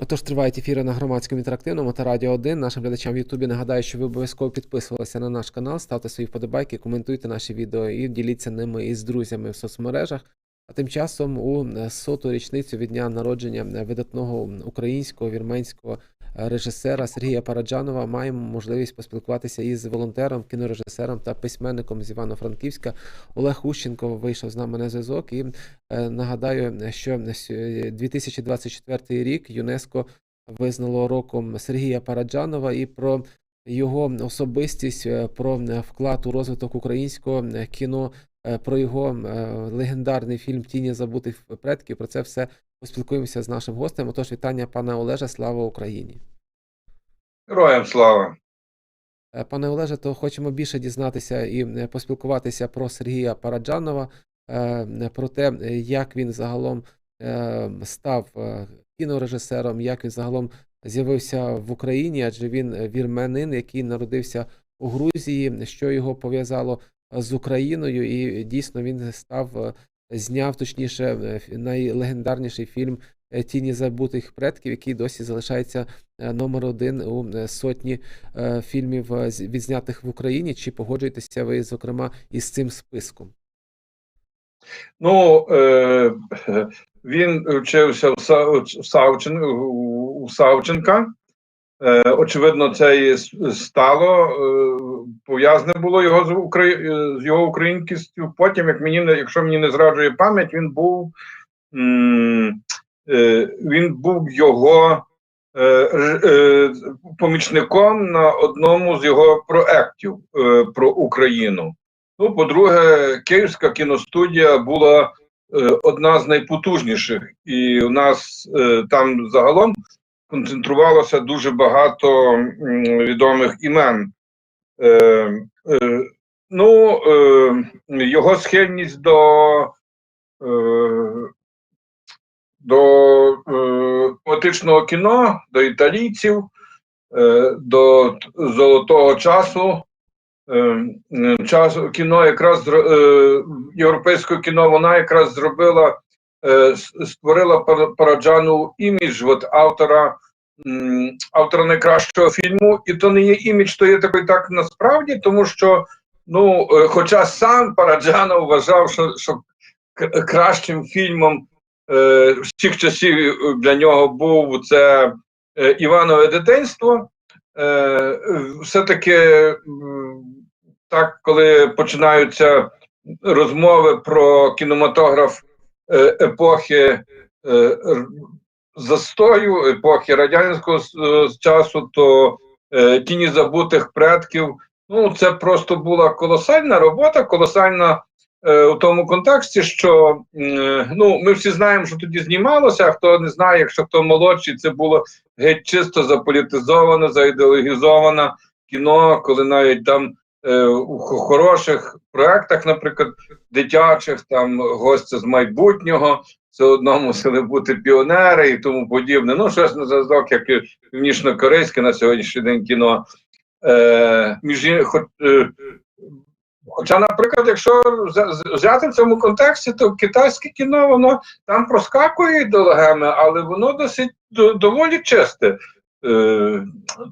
Отож, тривають ефіри на громадському інтерактивному та Радіо 1. Нашим глядачам в Ютубі нагадаю, що ви обов'язково підписувалися на наш канал, ставте свої вподобайки, коментуйте наші відео і діліться ними із друзями в соцмережах. А тим часом у соту річницю від дня народження видатного українського вірменського режисера Сергія Параджанова маємо можливість поспілкуватися із волонтером, кінорежисером та письменником з Івано-Франківська. Олег Ущенко вийшов з нами на зв'язок і е, нагадаю, що 2024 рік ЮНЕСКО визнало роком Сергія Параджанова і про його особистість, е, про вклад у розвиток українського кіно, е, про його легендарний фільм Тіні забутих предків. Про це все поспілкуємося з нашим гостем. Отож, вітання пана Олежа. Слава Україні! Героям слава. Е, Пане Олеже, то хочемо більше дізнатися і е, поспілкуватися про Сергія Параджанова, е, про те, як він загалом став кінорежисером, як він загалом з'явився в Україні, адже він вірменин, який народився у Грузії, що його пов'язало з Україною, і дійсно він став, зняв точніше е, найлегендарніший фільм е, Тіні забутих предків, який досі залишається е, номер один у сотні фільмів відзнятих в Україні. Чи погоджуєтеся ви, зокрема, із цим списком? Ну, е, він вчився в, Савченка. Е, очевидно, це і стало. Е, пов'язане було його з, Украї... е, з його українськістю. Потім, як мені, не- якщо мені не зраджує пам'ять, він був, він був його помічником на одному з його проєктів е, про Україну. Ну, по-друге, Київська кіностудія була одна з найпотужніших, і у нас там загалом концентрувалося дуже багато відомих імен. Е, е, ну, е, його схильність до, е, до е, поетичного кіно, до італійців, е, до золотого часу. Е, е, кіно якраз е, європейське кіно вона якраз зробила, е, створила Параджану імідж от автора, автора найкращого фільму, і то не є імідж, то є такий так насправді, тому що ну, е, хоча сам Параджанов вважав, що, що кращим фільмом е, всіх часів для нього був це е, Іванове дитинство. Е, все-таки так, коли починаються розмови про кінематограф е, епохи е, застою, епохи радянського е, часу, то е, тіні забутих предків. Ну, це просто була колосальна робота, колосальна е, у тому контексті, що е, ну, ми всі знаємо, що тоді знімалося, а хто не знає, якщо хто молодший, це було геть чисто заполітизоване, заідеологізоване кіно, коли навіть там у хороших проектах, наприклад, дитячих, там гостя з майбутнього, все одно мусили бути піонери і тому подібне. Ну, щось на зв'язок, як і північно-корейське на сьогоднішній день кіно. Е, між, і- хо- е, Хоча, наприклад, якщо взяти в цьому контексті, то китайське кіно воно там проскакує ідеологеми, але воно досить доволі чисте. Е,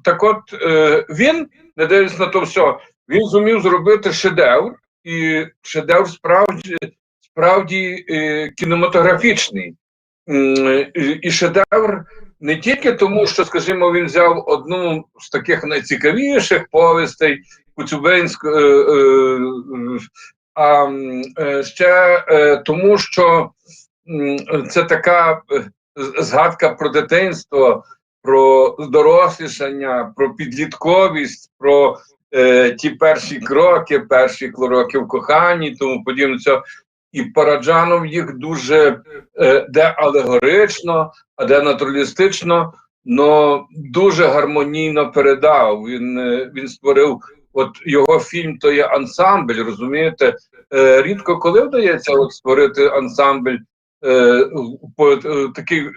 так от е, він, не дивлячись на то все, він зумів зробити шедевр, і шедевр справді, справді е, кінематографічний. І, шедевр не тільки тому, що, скажімо, він взяв одну з таких найцікавіших повістей Коцюбинську, е, е, а ще тому, що це така згадка про дитинство, про дорослішання, про підлітковість, про е, ті перші кроки, перші кроки в коханні, тому подібне. І Параджанов їх дуже е, де алегорично, а де натуралістично, но дуже гармонійно передав. Він, е, він створив от його фільм, то є ансамбль, розумієте? Рідко коли вдається от створити ансамбль е, такий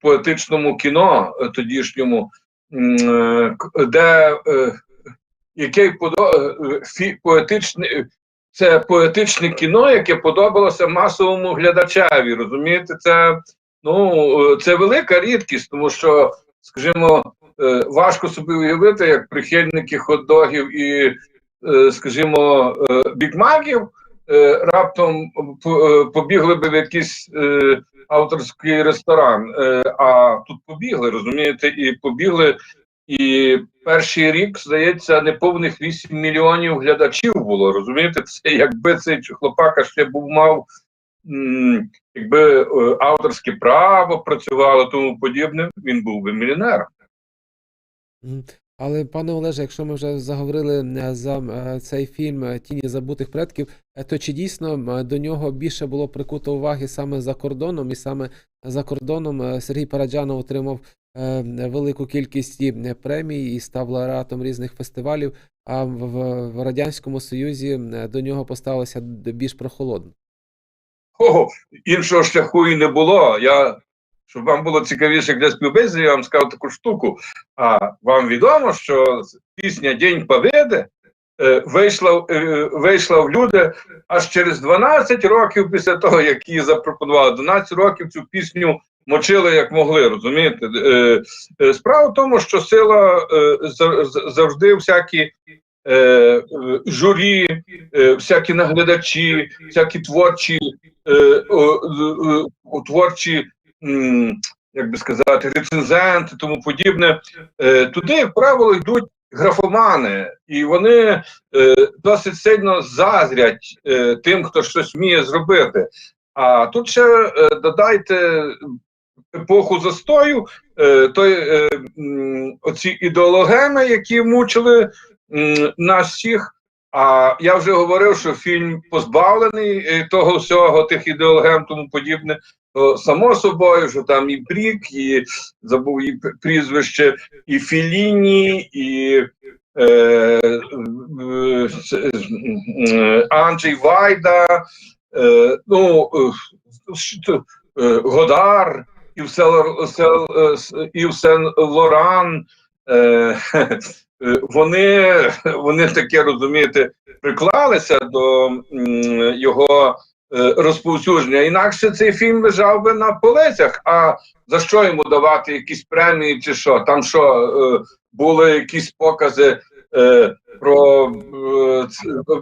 поетичному кіно тодішньому, де який подо, е, поетичний. Це поетичне кіно, яке подобалося масовому глядачеві. Розумієте, це Ну, е, це велика рідкість, тому що, скажімо, е, важко собі уявити, як прихильники хот-догів і, е, скажімо, е, бікмаків е, раптом е, побігли би в якийсь е, авторський ресторан. Е, А тут побігли, розумієте, і побігли. І перший рік, здається, неповних 8 мільйонів глядачів було. Розумієте, це якби цей хлопака ще був мав якби е, авторське право працювало, тому подібне, він був би мільйонером. Але, пане Олеже, якщо ми вже заговорили е, за е, цей фільм Тіні забутих предків, то чи дійсно до нього більше було прикуто уваги саме за кордоном, і саме за кордоном Сергій Параджанов отримав велику кількість е, премій і став лауреатом різних фестивалів, а в, Радянському Союзі е, до нього поставилося більш прохолодно? Ого, іншого шляху і не було. Я, щоб вам було цікавіше для співбесіди, я вам сказав таку штуку. А вам відомо, що пісня День Побєди е, вийшла, е, вийшла в люди аж через 12 років після того, як її запропонували. 12 років цю пісню мочили як могли, розумієте? Е, е, справа в тому, що сила е, за- за- завжди всякі. Журі, всякі наглядачі, всякі творчі творчі, як би сказати, рецензенти, тому подібне. Туди, як правило, йдуть графомани, і вони досить сильно зазрять тим, хто щось вміє зробити. А тут ще додайте епоху застою, е, той, е, оці ідеологеми, які мучили нас всіх. А я вже говорив, що фільм позбавлений е, того всього, тих ідеологем, тому подібне. То само собою, що там і Брік, і забув і прізвище, і Філіні, і е, е, Анджей Вайда, е, ну, е, Годар, Сен- Сен- е, Ів Сен Лоран. Е, е, вони, вони таке розумієте, приклалися до його е, розповсюдження. Інакше цей фільм лежав би на полицях. А за що йому давати якісь премії чи що? Там що е, були якісь покази е, про, е,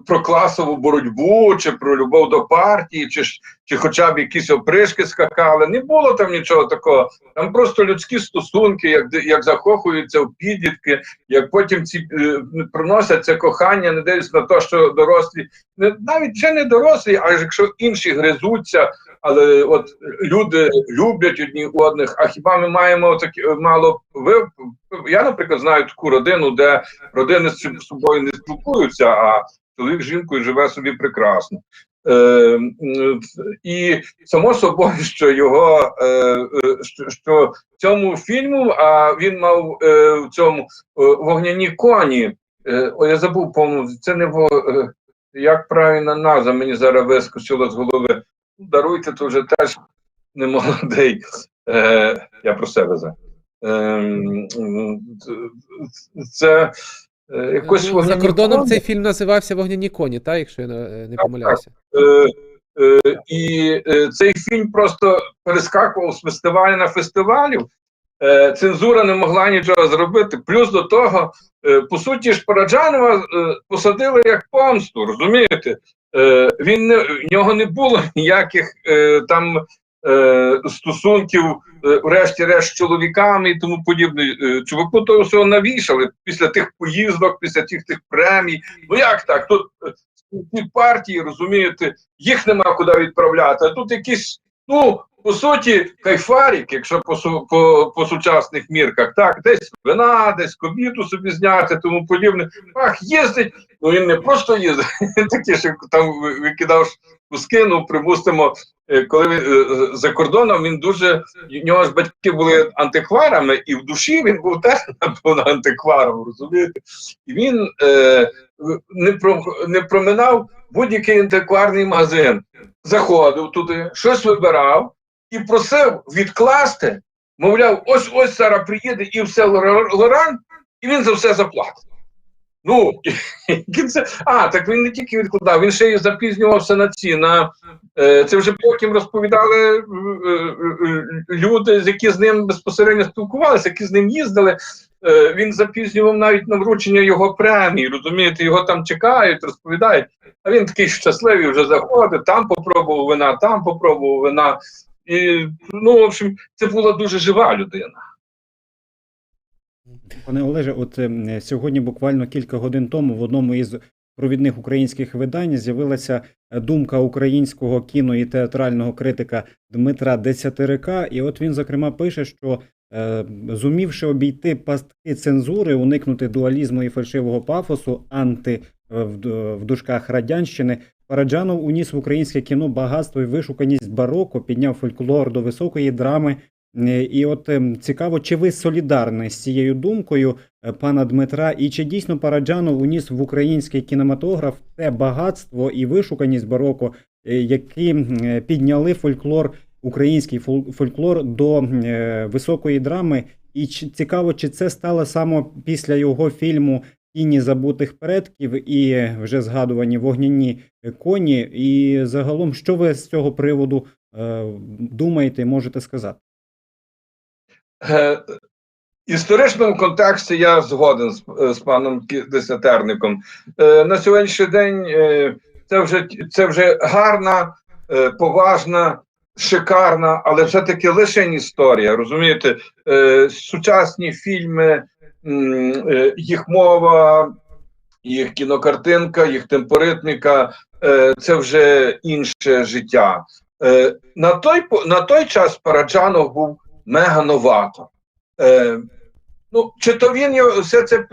про класову боротьбу, чи про любов до партії, чи, чи хоча б якісь опришки скакали. Не було там нічого такого. Там просто людські стосунки, як, як закохуються в підлітки, як потім ці е, приносять кохання, не дивлячись на те, що дорослі, не, навіть вже не дорослі, а якщо інші гризуться, але от люди люблять одні одних. А хіба ми маємо такі мало ви? Я, наприклад, знаю таку родину, де родини з собою не спілкуються, а чоловік з жінкою живе собі прекрасно. Е, і само собою, що його е, е, що, що в цьому фільму, а він мав е, в цьому е, вогняні коні. Е, о, я забув повну, це не во, е, як правильна назва, мені зараз вискочило з голови. Даруйте, то вже теж не молодий. Е, я про себе за. Ем, м, це е, якось Ну, за кордоном коні. цей фільм називався Вогняні коні, так, якщо я не, не помиляюся. Е, е, і е, цей фільм просто перескакував з фестивалю на фестивалю. Е, цензура не могла нічого зробити. Плюс до того, е, по суті, ж Параджанова е, посадили як помсту, розумієте? Е, він не, в нього не було ніяких е, там е, стосунків, е, врешті-решт, чоловіками і тому подібне. Е, чуваку того всього навішали після тих поїздок, після тих тих премій. Ну як так? Тут ці партії, розумієте, їх нема куди відправляти. А тут якісь, ну, по суті, кайфарік, якщо по, по, по сучасних мірках, так, десь вина, десь кобіту собі зняти, тому подібне. Ах, їздить. Ну він не просто їздить, такий, що там ви- викидав куски, ну, припустимо, коли він е, за кордоном він дуже в нього ж батьки були антикварами, і в душі він був теж напевно антикваром, розумієте? І він е, не про не проминав будь-який антикварний магазин, заходив туди, щось вибирав і просив відкласти. Мовляв, ось ось зараз приїде і все Лоран, і він за все заплатить. Ну. А, так він не тільки відкладав, він ще й запізнювався на ці. На, е, це вже потім розповідали е, е, люди, які з ним безпосередньо спілкувалися, які з ним їздили. Він запізнював навіть на вручення його премії. Розумієте, його там чекають, розповідають. А він такий щасливий вже заходить, там попробував вина, там попробував вина. І, ну, в общем, це була дуже жива людина. Пане Олеже, от е, сьогодні, буквально кілька годин тому, в одному із провідних українських видань з'явилася е, думка українського кіно і театрального критика Дмитра Десятирика. І от він, зокрема, пише, що е, зумівши обійти пастки цензури, уникнути дуалізму і фальшивого пафосу анти в дужках радянщини. Параджанов уніс в українське кіно багатство і вишуканість бароко, підняв фольклор до високої драми І от ем, цікаво, чи ви солідарні з цією думкою е, пана Дмитра, і чи дійсно Параджанов уніс в український кінематограф те багатство і вишуканість бароко, е, які е, підняли фольклор, український фол- фольклор до е, високої драми? І цікаво, чи це стало саме після його фільму Тіні забутих предків і е, вже згадувані вогняні е, коні? І загалом, що ви з цього приводу е, думаєте, можете сказати? Е, історичному контексті я згоден з, е, з паном Десятерником. Е, на сьогоднішній день це вже це вже гарна, поважна, шикарна, але все-таки лише історія. Розумієте, сучасні фільми, їх мова, їх кінокартинка, їх темпоритміка е, це вже інше життя. На, той, на той час Параджанов був мега новато. Е, ну, чи то він все це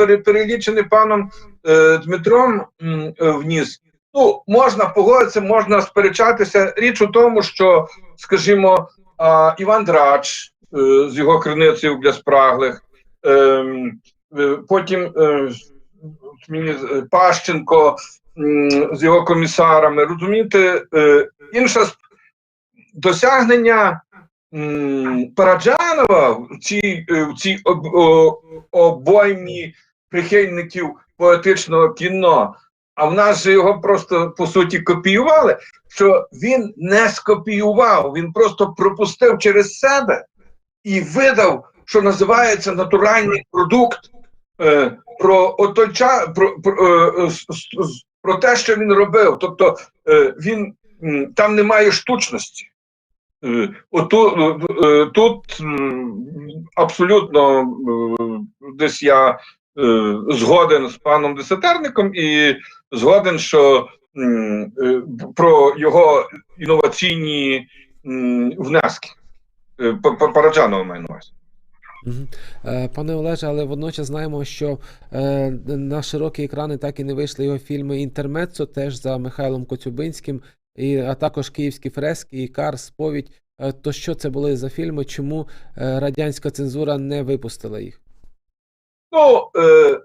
е, перелічене паном е, Дмитром е, вніс. Ну, можна погодитися, можна сперечатися. Річ у тому, що, скажімо, а, Іван Драч е, з його криницею для спраглих, ем, е, потім е, мені Пащенко м, з його комісарами. Розумієте, е, інше досягнення Параджанова в цій, е, цій об, обоймі прихильників поетичного кіно. А в нас же його просто по суті копіювали. Що він не скопіював, він просто пропустив через себе і видав, що називається натуральний продукт е, про отой ча, про, про, е, про те, що він робив. Тобто е, він там немає штучності. Е, Оту, е, е, тут абсолютно десь я згоден з паном Десатерником і згоден, що про його інноваційні внески. Параджанова маю на увазі. Пане Олеже, але водночас знаємо, що на широкі екрани так і не вийшли його фільми Інтермеццо, теж за Михайлом Коцюбинським, і, а також Київські фрески, Ікар, Сповідь. Е, То що це були за фільми? Чому е, радянська цензура не випустила їх? Ну, е,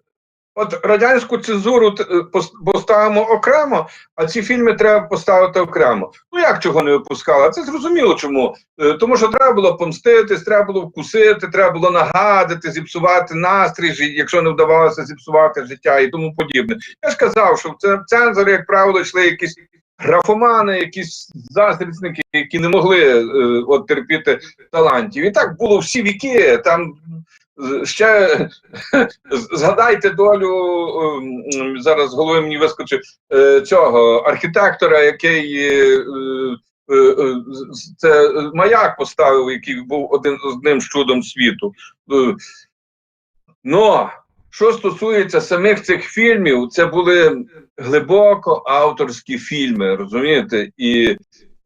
от радянську цензуру е, поставимо окремо, а ці фільми треба поставити окремо. Ну як чого не випускала? Це зрозуміло чому. Е, тому що треба було помститись, треба було вкусити, треба було нагадати, зіпсувати настрій, якщо не вдавалося зіпсувати життя і тому подібне. Я ж казав, що в це- цензори, як правило, йшли якісь. Графомани, якісь заздрісники, які не могли е, от терпіти талантів. І так було всі віки. Там е, ще згадайте долю ем, зараз голови мені вискочив е, цього архітектора, який е, е, е, це маяк поставив, який був один одним з чудом світу. Е, Ну, що стосується самих цих фільмів, це були глибоко авторські фільми, розумієте? І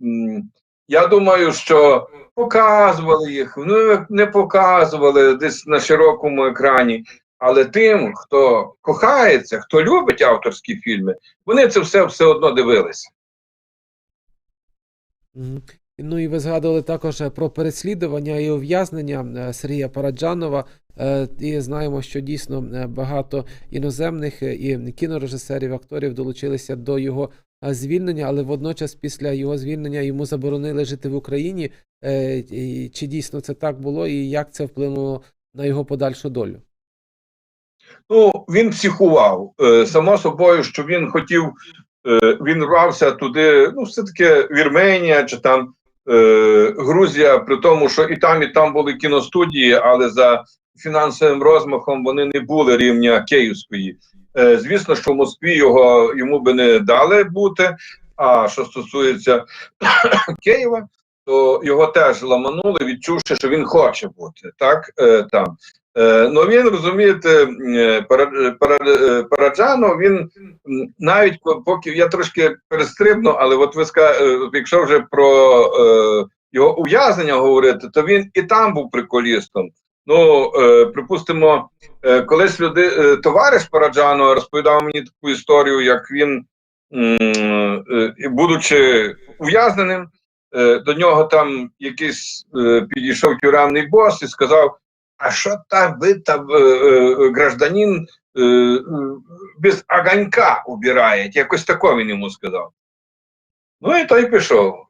м, я думаю, що показували їх, ну не показували десь на широкому екрані. Але тим, хто кохається, хто любить авторські фільми, вони це все все одно дивилися. Ну і ви згадували також е, про переслідування і ув'язнення е, Сергія Параджанова. Е, І знаємо, що дійсно багато іноземних і кінорежисерів, акторів долучилися до його звільнення, але водночас після його звільнення йому заборонили жити в Україні. Чи дійсно це так було, і як це вплинуло на його подальшу долю? Ну, він психував. Само собою, що він хотів, він рвався туди, ну, все-таки Вірменія чи там Грузія, при тому, що і там, і там були кіностудії, але за фінансовим розмахом вони не були рівня Київської. Е, звісно, що в Москві його йому би не дали бути. А що стосується Києва, то його теж ламанули, відчувши, що він хоче бути так е, там. Е, ну він розумієте, е, е, Параджанов, він навіть поки я трошки перестрибну, але от ви якщо вже про його ув'язнення говорити, то він і там був приколістом. Ну, припустимо, колись люди, товариш Параджанова розповідав мені таку історію, як він, будучи ув'язненим, до нього там якийсь підійшов тюремний бос і сказав: А що там ви там, е, е, гражданин, е, е, без огонька убираєте? Якось тако він йому сказав. Ну і той пішов.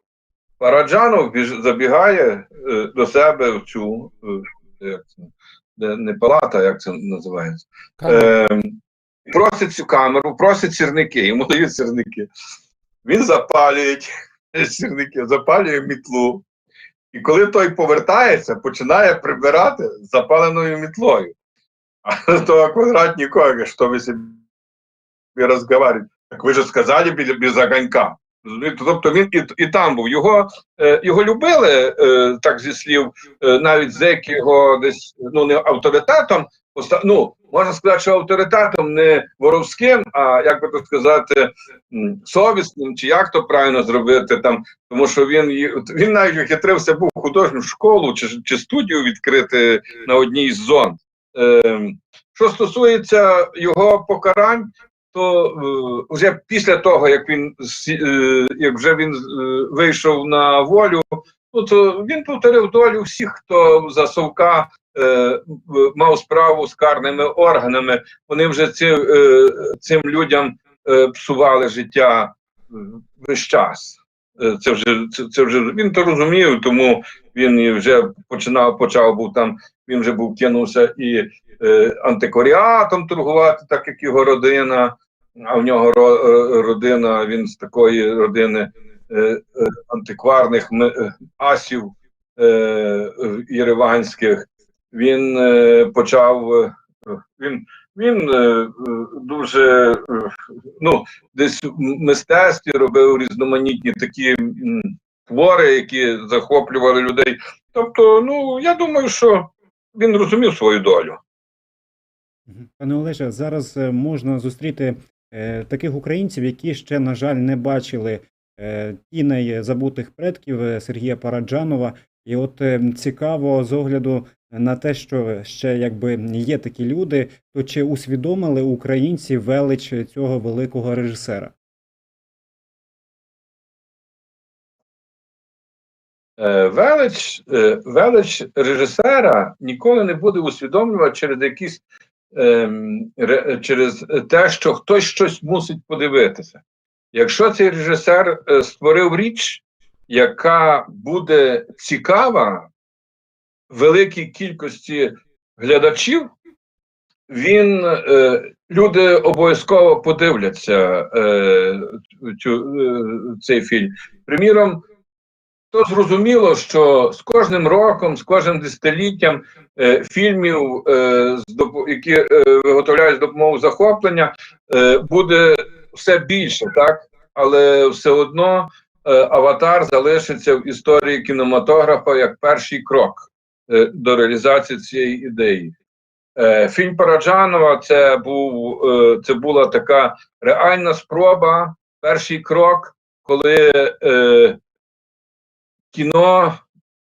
Параджанов біж, забігає е, до себе в цю, е, як це, де- не палата, як це називається. Е, просить цю камеру, просить сірники, йому дають сірники. Він запалює сірники, запалює мітлу. І коли той повертається, починає прибирати запаленою мітлою. А то квадратні коги, що ви собі розговорюєте. Так ви ж сказали без, без огонька. Тобто він і, і там був. Його, е, його любили, е, так зі слів, е, навіть зеки його десь ну, не авторитетом, ну, можна сказати, що авторитетом не воровським, а як би то сказати, совісним, чи як то правильно зробити там, тому що він він навіть ухитрився був художню школу чи, чи студію відкрити на одній з зон. Е, що стосується його покарань, то е, вже після того, як він е, як вже він е, вийшов на волю, ну то він повторив долю всіх, хто за совка мав справу з карними органами. Вони вже ці, е, цим людям е, псували життя е, весь час. Е, Це вже це, це вже він то розумів, тому він вже починав, почав був там. Він вже був кинувся і е, антикваріатом торгувати, так як його родина. А в нього ро, е, родина, він з такої родини е, е, антикварних е, асів е, е, єреванських. Він е, почав. е, Він, він е, дуже ну, десь в мистецтві робив різноманітні такі твори, які захоплювали людей. Тобто, ну я думаю, що він розумів свою долю. Пане Олеже, зараз можна зустріти е, таких українців, які ще, на жаль, не бачили е, тіней забутих предків Сергія Параджанова. І от е, цікаво з огляду на те, що ще якби є такі люди, то чи усвідомили українці велич цього великого режисера? Е, Велич, е, велич режисера ніколи не буде усвідомлювати через якісь ем, ре- через те, що хтось щось мусить подивитися. Якщо цей режисер е, створив річ, яка буде цікава великій кількості глядачів, він е, люди обов'язково подивляться е, цю, е, цей фільм. Приміром, то зрозуміло, що з кожним роком, з кожним десятиліттям е, фільмів, е, які е, виготовляють з допомогою захоплення, е, буде все більше, так? Але все одно аватар залишиться в історії кінематографа як перший крок е, до реалізації цієї ідеї. Е, фільм Параджанова це був е, це була така реальна спроба, перший крок, коли е, кіно,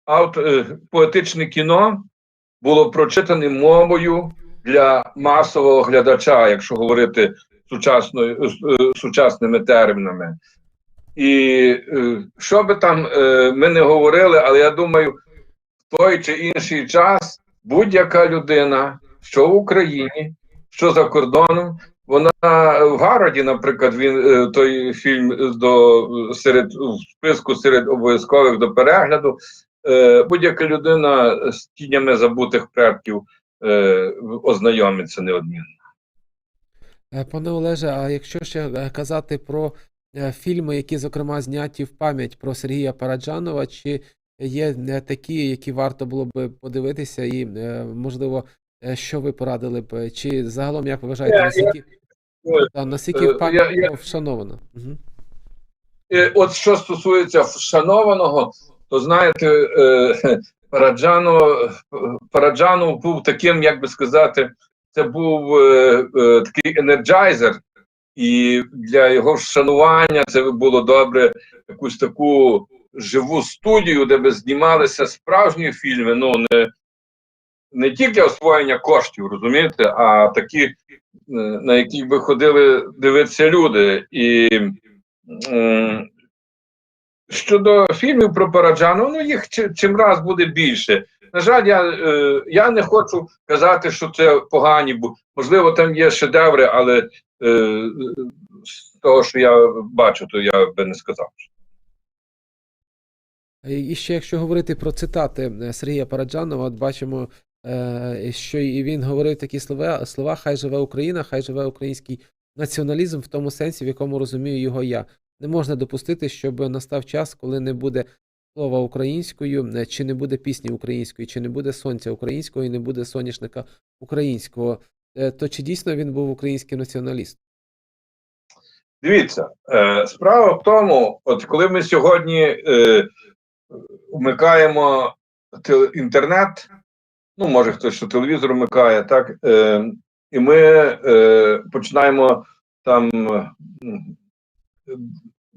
авто, е, поетичне кіно було прочитане мовою для масового глядача, якщо говорити сучасною, е, е, сучасними термінами. І е, що би там е, ми не говорили, але я думаю, в той чи інший час будь-яка людина, що в Україні, що за кордоном, вона в Гароді, наприклад, він е, той фільм до серед в списку серед обов'язкових до перегляду. Будь-яка людина з тінями забутих предків ознайомиться неодмінно. Пане Олеже, а якщо ще казати про фільми, які, зокрема, зняті в пам'ять про Сергія Параджанова, чи є е, такі, які варто було б подивитися, і, е, можливо, е, що ви порадили б? Чи загалом, як ви вважаєте, наскільки, та, наскільки е, в пам'ять вшановано? Угу. Е, От що стосується вшанованого, то знаєте, е, Параджанов, Параджанов був таким, як би сказати, це був е, е, такий енерджайзер, і для його вшанування це було добре якусь таку живу студію, де би знімалися справжні фільми. Ну не, не тільки освоєння коштів, розумієте, а такі, е, на яких би ходили дивитися люди. І Щодо фільмів про Параджану, ну їх чим раз буде більше. На жаль, я, е, я не хочу казати, що це погані, бо можливо там є шедеври, але е, з того, що я бачу, то я би не сказав. І ще якщо говорити про цитати е, Сергія Параджанова, от бачимо, що і він говорив такі слова, слова Хай живе Україна, хай живе український націоналізм в тому сенсі, в якому розумію його я. Не можна допустити, щоб настав час, коли не буде слова українською, е, чи не буде пісні української, чи не буде сонця українського і не буде соняшника українського. Е, То чи дійсно він був український націоналіст? Дивіться, е, справа в тому, от коли ми сьогодні вмикаємо інтернет, ну може хтось що телевізор вмикає, так, і ми починаємо там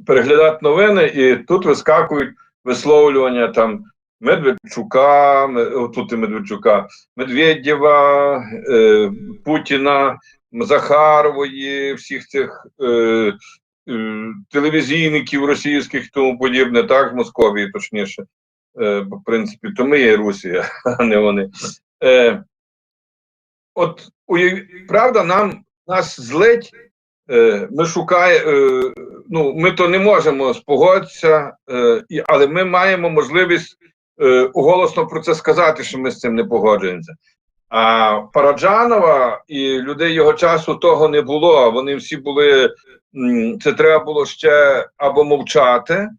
переглядати новини, і тут вискакують висловлювання там Медведчука, Ме- тут і Медведчука, Медведєва, е, Путіна. Захарової, всіх цих е, е, телевізійників російських тому подібне, так, з Московії, точніше. Е, бо, в принципі, то ми є Русія, а не вони. Е, от правда, нам нас злить. Е, ми шукаємо, е, ну, ми то не можемо спогодитися, е, але ми маємо можливість е, голосно про це сказати, що ми з цим не погоджуємося. А Параджанова і людей його часу того не було. Вони всі були. Це треба було ще або мовчати,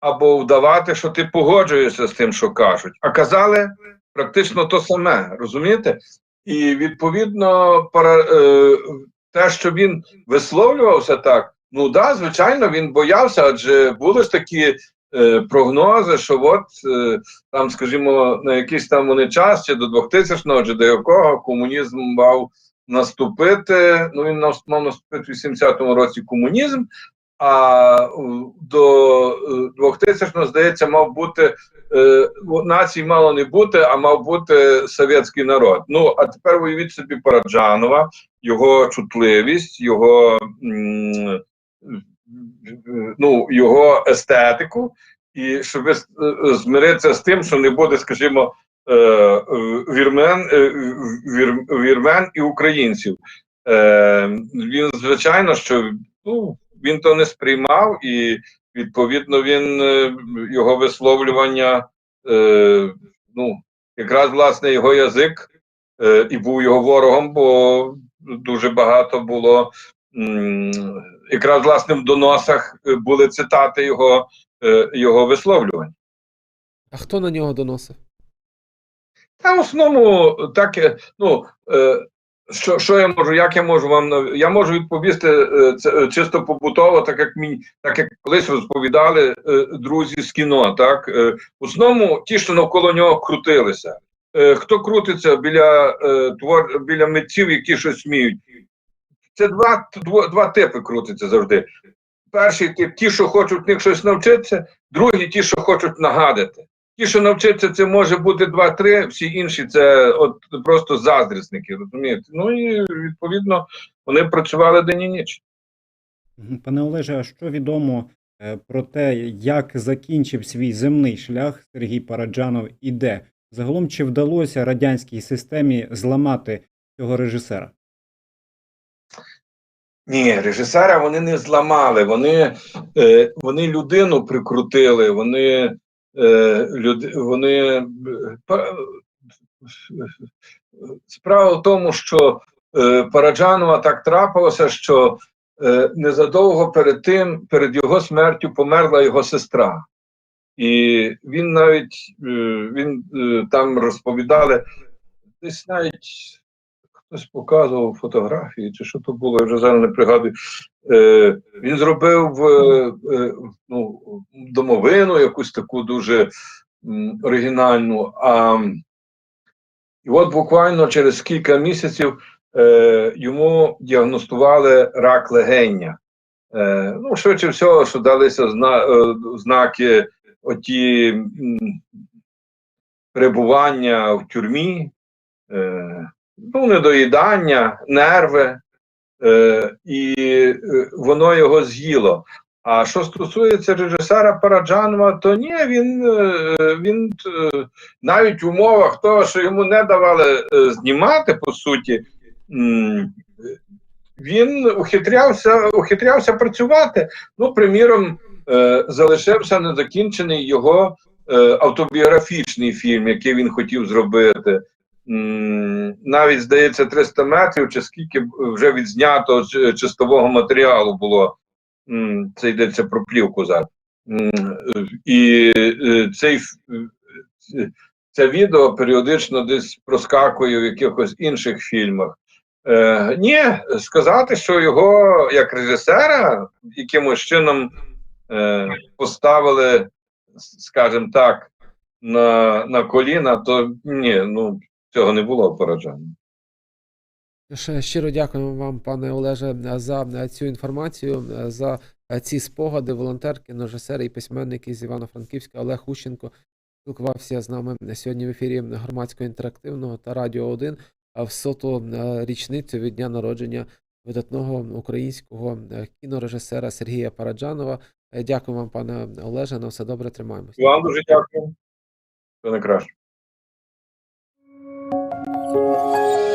або вдавати, що ти погоджуєшся з тим, що кажуть. А казали практично то саме, розумієте? І відповідно, пара, е, те, що він висловлювався так, ну да, звичайно, він боявся, адже були ж такі е, прогнози, що от е, там, скажімо, на якийсь там вони час, чи до 2000-го, чи до якого комунізм мав наступити. Ну він мав наступити в 80-му році комунізм, а е, до е, 2000-го, здається, мав бути е, націй мало не бути, а мав бути совєтський народ. Ну а тепер уявіть собі Параджанова, його чутливість, його. м, Ну, його естетику, і щоб с- е, змиритися з тим, що не буде, скажімо, е, е, вірмен, е, вір, вірмен і українців. Е, Він, звичайно, що ну, він то не сприймав, і відповідно він е, його висловлювання, е, ну, якраз власне його язик е, і був його ворогом, бо дуже багато було. Якраз власне в доносах е, були цитати його, е, його висловлювань. А хто на нього доносив? Та в основному так, е, ну, що, що я можу, як я можу вам я можу відповісти це чисто побутово, так як мені, так як колись розповідали друзі з кіно. Так в основному ті, що навколо нього крутилися. Хто крутиться біля твор біля митців, які щось вміють? Це два, дво- два типи крутиться завжди. Перший тип ті, що хочуть в них щось навчитися, другі ті, що хочуть нагадати. Ті, що навчиться, це може бути два-три, всі інші це от просто заздрісники, розумієте? Ну і відповідно вони працювали день і ніч. Пане Олеже, а що відомо е, про те, як закінчив свій земний шлях Сергій Параджанов і де? Загалом, чи вдалося радянській системі зламати цього режисера? Ні, режисера вони не зламали, вони, е, вони людину прикрутили, вони, е, люд, вони е, справа в тому, що е, Параджанова так трапилося, що е, незадовго перед тим, перед його смертю, померла його сестра. І він навіть е, він е, там розповідали, десь навіть хтось показував фотографії, чи що то було, я вже зараз не пригадую. Е, він зробив е, е, ну, домовину, якусь таку дуже м, оригінальну. А, і от буквально через кілька місяців е, йому діагностували рак легеня. Е, ну, швидше всього, що далися зна, е, знаки оті м, перебування в тюрмі, е, ну, недоїдання, нерви, е, і е, воно його з'їло. А що стосується режисера Параджанова, то ні, він, е, він е, навіть в умовах того, що йому не давали знімати, по суті, він ухитрявся, ухитрявся працювати. Ну, приміром, залишився недокінчений його автобіографічний фільм, який він хотів зробити. Навіть, здається, 300 метрів, чи скільки вже відзнято з чистового матеріалу було. Це йдеться про плівку зараз. І е, цей, е, це відео періодично десь проскакує в якихось інших фільмах. Е, ні, сказати, що його як режисера якимось чином е, поставили, скажімо так, на, на коліна, то ні, ну цього не було пораження. Щиро дякуємо вам, пане Олеже, за цю інформацію, за ці спогади. Волонтер, кінорежисер і письменник із Івано-Франківська Олег Ущенко спілкувався з нами сьогодні в ефірі громадського інтерактивного та Радіо 1 а в соту е, річницю від дня народження видатного українського е, кінорежисера Сергія Параджанова. Е, Дякую вам, пане Олеже. На все добре тримаємося. Вам дуже дякую. Все найкраще. Música